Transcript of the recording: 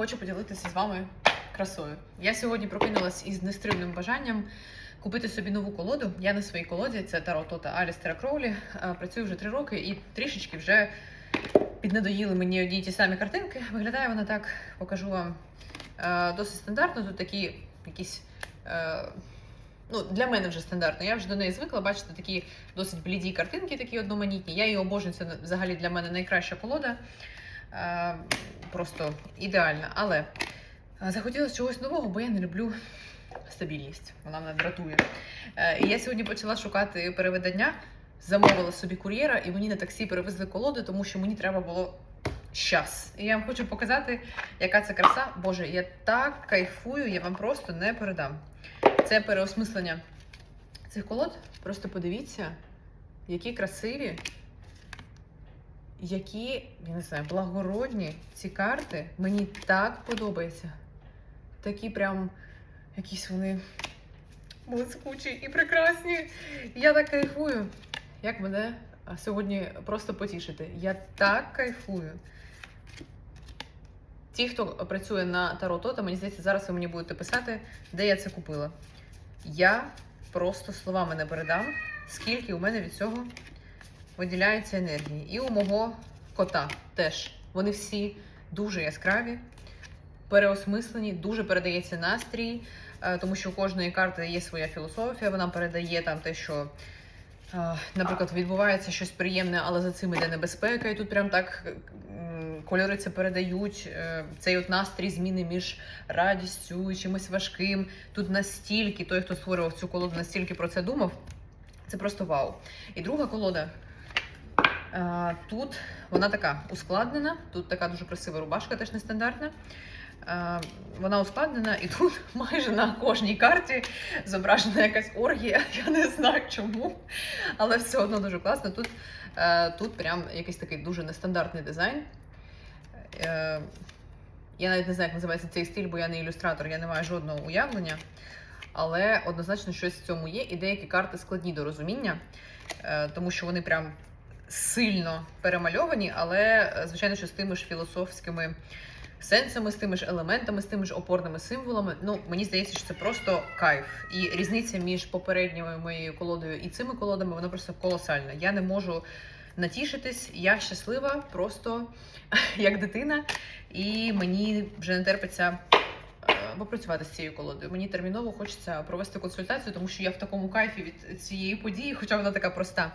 хочу поділитися з вами красою. Я сьогодні прокинулась із нестримним бажанням купити собі нову колоду. Я на своїй колоді, це Таро Тота Алістера Кроулі. Працюю вже три роки і трішечки вже піднадоїли мені одні ті самі картинки. Виглядає вона так, покажу вам досить стандартно. Тут такі якісь. Ну, для мене вже стандартно. Я вже до неї звикла бачити такі досить бліді картинки, такі одноманітні. Я її обожнюю, це взагалі для мене найкраща колода. Е, Просто ідеальна. Але е, захотілося чогось нового, бо я не люблю стабільність. Вона мене дратує. Е, І я сьогодні почала шукати переведення, замовила собі кур'єра, і мені на таксі перевезли колоду, тому що мені треба було щас. І я вам хочу показати, яка це краса. Боже, я так кайфую, я вам просто не передам. Це переосмислення цих колод. Просто подивіться, які красиві, які, я не знаю, благородні ці карти. Мені так подобається. Такі прям якісь вони блискучі і прекрасні. Я так кайфую. Як мене сьогодні просто потішити? Я так кайфую. Ті, хто працює на Таро Тота, мені здається, зараз ви мені будете писати, де я це купила. Я просто словами не передам, скільки у мене від цього виділяється енергії. І у мого кота теж. Вони всі дуже яскраві, переосмислені, дуже передається настрій, е, тому що у кожної карти є своя філософія. Вона передає там те, що, е, наприклад, відбувається щось приємне, але за цим іде небезпека. І тут прям так кольори це передають. е, Цей от настрій зміни між радістю і чимось важким. Тут настільки той, хто створював цю колоду, настільки про це думав. Це просто вау. І друга колода. Е, Тут вона така ускладнена. Тут така дуже красива рубашка, теж нестандартна. Е, Вона ускладнена, і тут майже на кожній карті зображена якась оргія. Я не знаю чому, але все одно дуже класно. Тут, е, тут прям якийсь такий дуже нестандартний дизайн. Я навіть не знаю, як називається цей стиль, бо я не ілюстратор, я не маю жодного уявлення. Але однозначно щось в цьому є, і деякі карти складні до розуміння, тому що вони прям сильно перемальовані, але, е, звичайно, що з тими ж філософськими сенсами, з тими ж елементами, з тими ж опорними символами. Ну, мені здається, що це просто кайф. І різниця між попередньою моєю колодою і цими колодами, вона просто колосальна. Я не можу натішитись, я щаслива, просто як дитина, і мені вже не терпиться е, попрацювати з цією колодою. Мені терміново хочеться провести консультацію, тому що я в такому кайфі від цієї події, хоча вона така проста.